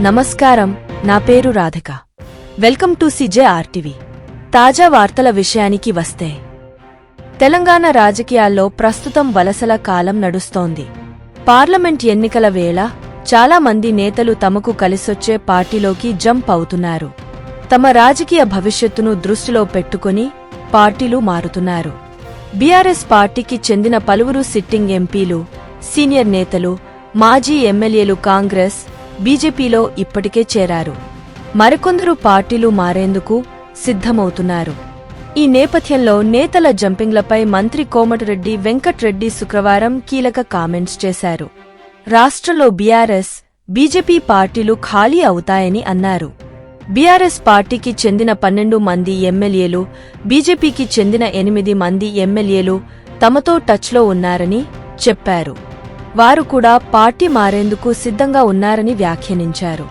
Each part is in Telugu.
నమస్కారం నా పేరు Radhika. Welcome to CJ RTV. తాజా వార్తల విషయానికి వస్తే తెలంగాణ రాజకీయాల్లో ప్రస్తుతం వలసల కాలం నడుస్తోంది. పార్లమెంట్ ఎన్నికల వేళ చాలా మంది నేతలు తమకు కలిసొచ్చే పార్టీలోకి జంప్ అవుతున్నారు. తమ రాజకీయ భవిష్యత్తును దృష్టిలో పెట్టుకుని పార్టీలు మారుతున్నారు. బీఆర్ఎస్ పార్టీకి చెందిన పలువురు సిట్టింగ్ ఎంపీలు సీనియర్ నేతలు మాజీ ఎమ్మెల్యేలు కాంగ్రెస్ బీజేపీలో ఇప్పటికే చేరారు. మరికొందరు పార్టీలు మారేందుకు సిద్ధమవుతున్నారు. ఈ నేపథ్యంలో నేతల జంపింగ్లపై మంత్రి కోమటిరెడ్డి వెంకట్రెడ్డి శుక్రవారం కీలక కామెంట్స్ చేశారు. రాష్ట్రంలో బీఆర్ఎస్ బీజేపీ పార్టీలు ఖాళీ అవుతాయని అన్నారు. బీఆర్ఎస్ పార్టీకి చెందిన పన్నెండు మంది ఎమ్మెల్యేలు బీజేపీకి చెందిన ఎనిమిది మంది ఎమ్మెల్యేలు తమతో టచ్లో ఉన్నారని చెప్పారు. వారు కూడా పార్టీ మారేందుకు సిద్ధంగా ఉన్నారని వ్యాఖ్యానించారు.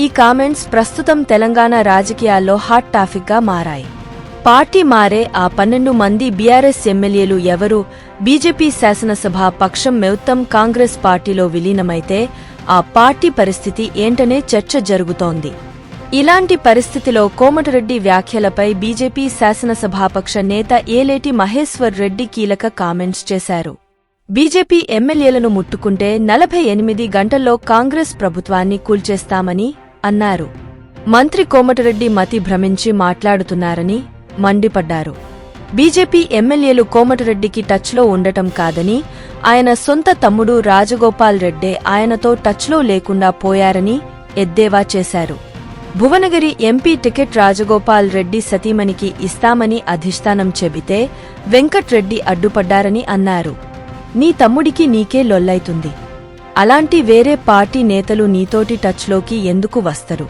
ఈ కామెంట్స్ ప్రస్తుతం తెలంగాణ రాజకీయాల్లో హాట్ టాపిక్గా మారాయి. పార్టీ మారే ఆ పన్నెండు మంది బీఆర్ఎస్ ఎమ్మెల్యేలు ఎవరు? బీజేపీ శాసనసభ పక్షం మెత్తం కాంగ్రెస్ పార్టీలో విలీనమైతే ఆ పార్టీ పరిస్థితి ఏంటనే చర్చ జరుగుతోంది. ఇలాంటి పరిస్థితిలో కోమటిరెడ్డి వ్యాఖ్యలపై బీజేపీ శాసనసభాపక్ష నేత ఏలేటి మహేశ్వర్ రెడ్డి కీలక కామెంట్స్ చేశారు. బీజేపీ ఎమ్మెల్యేలను ముట్టుకుంటే నలభై ఎనిమిది గంటల్లో కాంగ్రెస్ ప్రభుత్వాన్ని కూల్చేస్తామని అన్నారు. మంత్రి కోమటిరెడ్డి మతి భ్రమించి మాట్లాడుతున్నారని మండిపడ్డారు. బీజేపీ ఎమ్మెల్యేలు కోమటిరెడ్డికి టచ్లో ఉండటం కాదని ఆయన సొంత తమ్ముడు రాజగోపాల్ రెడ్డే ఆయనతో టచ్లో లేకుండా పోయారని ఎద్దేవా చేశారు. భువనగిరి ఎంపీ టికెట్ రాజగోపాల్ రెడ్డి సతీమణికి ఇస్తామని అధిష్టానం చెబితే వెంకట్రెడ్డి అడ్డుపడ్డారని అన్నారు. నీ తమ్ముడికి నీకే లొల్లైతుంది. అలాంటి వేరే పార్టీ నేతలు నీతోటి టచ్లోకి ఎందుకు వస్తరు?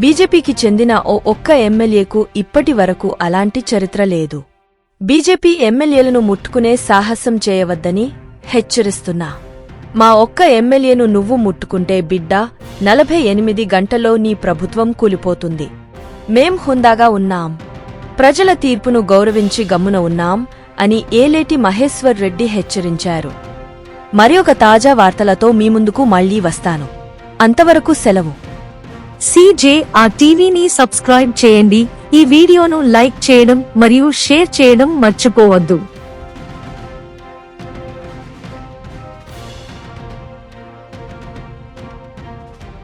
బీజేపీకి చెందిన ఓ ఒక్క ఎమ్మెల్యేకు ఇప్పటి వరకు అలాంటి చరిత్ర లేదు. బీజేపీ ఎమ్మెల్యేలను ముట్టుకునే సాహసం చేయవద్దని హెచ్చరిస్తున్నా. మా ఒక్క ఎమ్మెల్యేను నువ్వు ముట్టుకుంటే బిడ్డ నలభై ఎనిమిది గంటలో నీ ప్రభుత్వం కూలిపోతుంది. మేం హుందాగా ఉన్నాం. ప్రజల తీర్పును గౌరవించి గమ్మున ఉన్నాం. అని ఏలేటి మహేశ్వర్ రెడ్డి హెచ్చరించారు. మరి ఒక తాజా వార్తలతో మీ ముందుకు మళ్ళీ వస్తాను. అంతవరకు సెలవు. సీజే ఆ టీవీని సబ్స్క్రైబ్ చేయండి. ఈ వీడియోను లైక్ చేయడం మరియు షేర్ చేయడం మర్చిపోవద్దు.